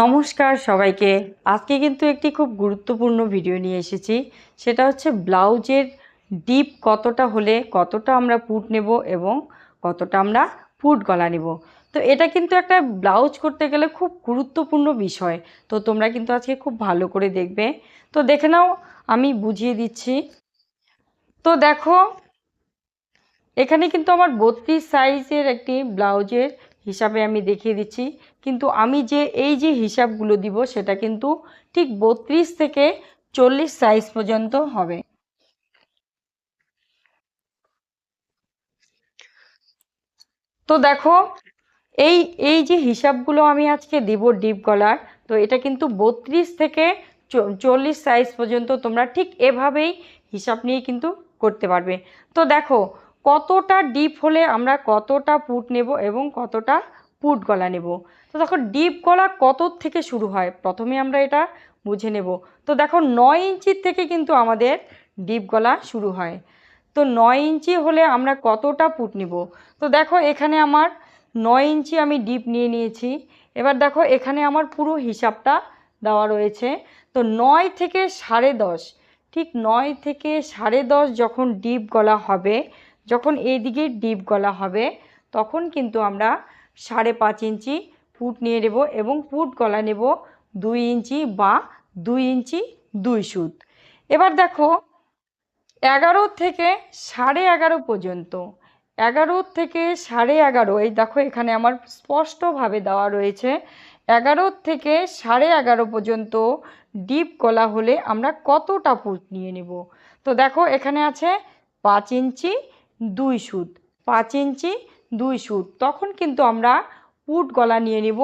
নমস্কার সবাইকে। আজকে কিন্তু একটি খুব গুরুত্বপূর্ণ ভিডিও নিয়ে এসেছি। সেটা হচ্ছে ব্লাউজের ডিপ কতটা হলে কতটা আমরা পুট নেব এবং কতটা আমরা পুট গলা নেব। তো এটা কিন্তু একটা ব্লাউজ করতে গেলে খুব গুরুত্বপূর্ণ বিষয়। তো তোমরা কিন্তু আজকে খুব ভালো করে দেখবে। তো দেখে নাও, আমি বুঝিয়ে দিচ্ছি। তো দেখো, এখানে কিন্তু আমার বত্রিশ সাইজের একটি ব্লাউজের হিসাবে আমি দেখিয়ে দিচ্ছি। কিন্তু আমি যে, এই যে হিসাবগুলো দিব, সেটা কিন্তু ঠিক বত্রিশ থেকে চল্লিশ সাইজ পর্যন্ত হবে। তো দেখো, এই এই যে হিসাবগুলো আমি আজকে দিব ডিপ গলার তো এটা কিন্তু বত্রিশ থেকে চল্লিশ সাইজ পর্যন্ত তোমরা ঠিক এভাবেই হিসাব নিয়ে কিন্তু করতে পারবে। তো দেখো কতটা ডিপ হলে আমরা কতটা পুট নেব এবং কতটা পুট গলা নেব? তো দেখো ডিপ গলা কত থেকে শুরু হয়? প্রথমে আমরা এটা বুঝে নেব। তো দেখো, নয় ইঞ্চির থেকে কিন্তু আমাদের ডিপ গলা শুরু হয়। তো নয় ইঞ্চি হলে আমরা কতটা পুট নিব? তো দেখো, এখানে আমার নয় ইঞ্চি আমি ডিপ নিয়ে নিয়েছি। এবার দেখো, এখানে আমার পুরো হিসাবটা দেওয়া রয়েছে। তো নয় থেকে সাড়ে দশ, ঠিক নয় থেকে সাড়ে দশ যখন ডিপ গলা হবে যখন এইদিকে ডিপ গলা হবে, তখন কিন্তু আমরা সাড়ে পাঁচ ইঞ্চি পুট নিয়ে নেব এবং পুট গলা নেব দুই ইঞ্চি বা দুই ইঞ্চি দুই সুত। এবার দেখো, এগারো থেকে সাড়ে এগারো পর্যন্ত, এগারো থেকে সাড়ে এগারো, এই দেখো এখানে আমার স্পষ্টভাবে দেওয়া রয়েছে, এগারো থেকে সাড়ে এগারো পর্যন্ত ডিপ গলা হলে আমরা কতটা পুট নিয়ে নেব? তো দেখো এখানে আছে পাঁচ ইঞ্চি দুই সুত। পাঁচ ইঞ্চি, দুই সুত। তখন কিন্তু আমরা পুট গলা নিয়ে নিব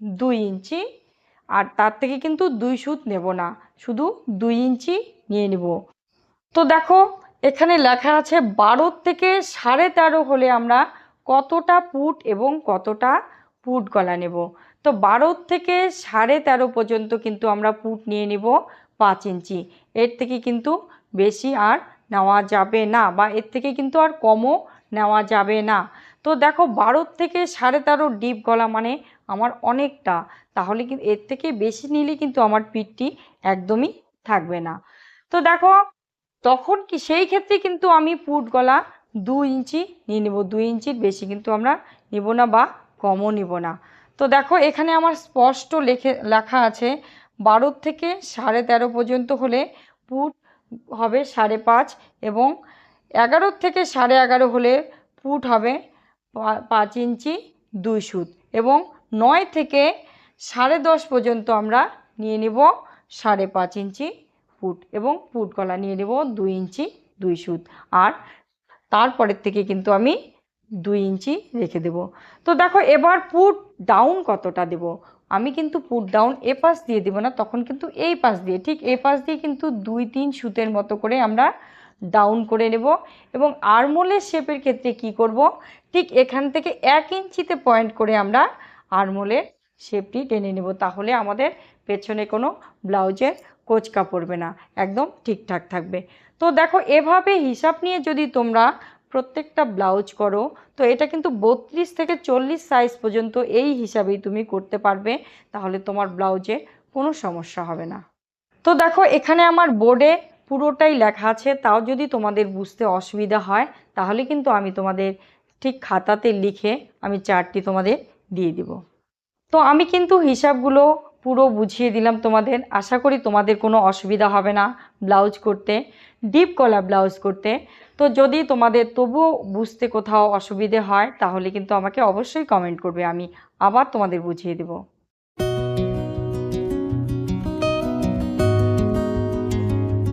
দুই ইঞ্চি। আর তার থেকে কিন্তু দুই সুত নেব না, শুধু দুই ইঞ্চি নিয়ে নিব। তো দেখো, এখানে লেখা আছে বারো থেকে সাড়ে তেরো হলে আমরা কতটা পুট এবং কতটা পুট গলা নেব। তো বারো থেকে সাড়ে তেরো পর্যন্ত কিন্তু আমরা পুট নিয়ে নিব পাঁচ ইঞ্চি। এর থেকে কিন্তু বেশি আর নেওয়া যাবে না বা এর থেকে কিন্তু আর কমও নেওয়া যাবে না। তো দেখো বারো থেকে সাড়ে তেরো ডিপ গলা মানে আমার অনেকটা। তাহলে কিন্তু এর থেকে বেশি নিলে কিন্তু আমার পিঠটি একদমই থাকবে না। তো দেখো, তখন কি সেই ক্ষেত্রে কিন্তু আমি পুট গলা দু ইঞ্চি নিয়ে নেব। দুই ইঞ্চির বেশি কিন্তু আমরা নেব না বা কমও নিব না। তো দেখো, এখানে আমার স্পষ্ট লেখে, লেখা আছে বারো থেকে সাড়ে তেরো পর্যন্ত হলে পুট হবে সাড়ে পাঁচ এবং এগারো থেকে সাড়ে এগারো হলে পুট হবে পাঁচ ইঞ্চি দুই সুত এবং নয় থেকে সাড়ে দশ পর্যন্ত আমরা নিয়ে নেব সাড়ে পাঁচ ইঞ্চি ফুট এবং ফুট গলা নিয়ে নেব দুই ইঞ্চি দুই সুত আর তারপরের থেকে কিন্তু আমি দুই ইঞ্চি রেখে দেব। তো দেখো এবার পুট ডাউন কতটা দেব? আমি কিন্তু পুট ডাউন এ পাশ দিয়ে দেবো না, তখন কিন্তু এই পাশ দিয়ে, ঠিক এই পাশ দিয়ে কিন্তু দুই তিন সুতের মতো করে আমরা ডাউন করে নেব। এবং আরমোলের শেপের ক্ষেত্রে কি করব? ঠিক এখান থেকে এক ইঞ্চিতে পয়েন্ট করে আমরা আরমোলের শেপটি টেনে নেব, তাহলে আমাদের পেছনে কোনো ব্লাউজের কোচকা পড়বে না, একদম ঠিকঠাক থাকবে। তো দেখো, এভাবে হিসাব নিয়ে যদি তোমরা প্রত্যেকটা ব্লাউজ করো, তো এটা কিন্তু বত্রিশ থেকে চল্লিশ সাইজ পর্যন্ত এই হিসাবেই তুমি করতে পারবে, তাহলে তোমার ব্লাউজে কোনো সমস্যা হবে না। তো দেখো, এখানে আমার বোর্ডে পুরোটাই লেখা আছে, তাও যদি তোমাদের বুঝতে অসুবিধা হয়, তাহলে কিন্তু আমি তোমাদের ঠিক খাতাতে লিখে আমি চারটি তোমাদের দিয়ে দিব। তো আমি কিন্তু হিসাবগুলো পুরো বুঝিয়ে দিলাম তোমাদের, আশা করি তোমাদের কোনো অসুবিধা হবে না। ব্লাউজ করতে, ডিপ কলা ব্লাউজ করতে। তো যদি তোমাদের তবুও বুঝতে কোথাও অসুবিধে হয়, তাহলে কিন্তু আমাকে অবশ্যই কমেন্ট করবে, আমি আবার তোমাদের বুঝিয়ে দেবো।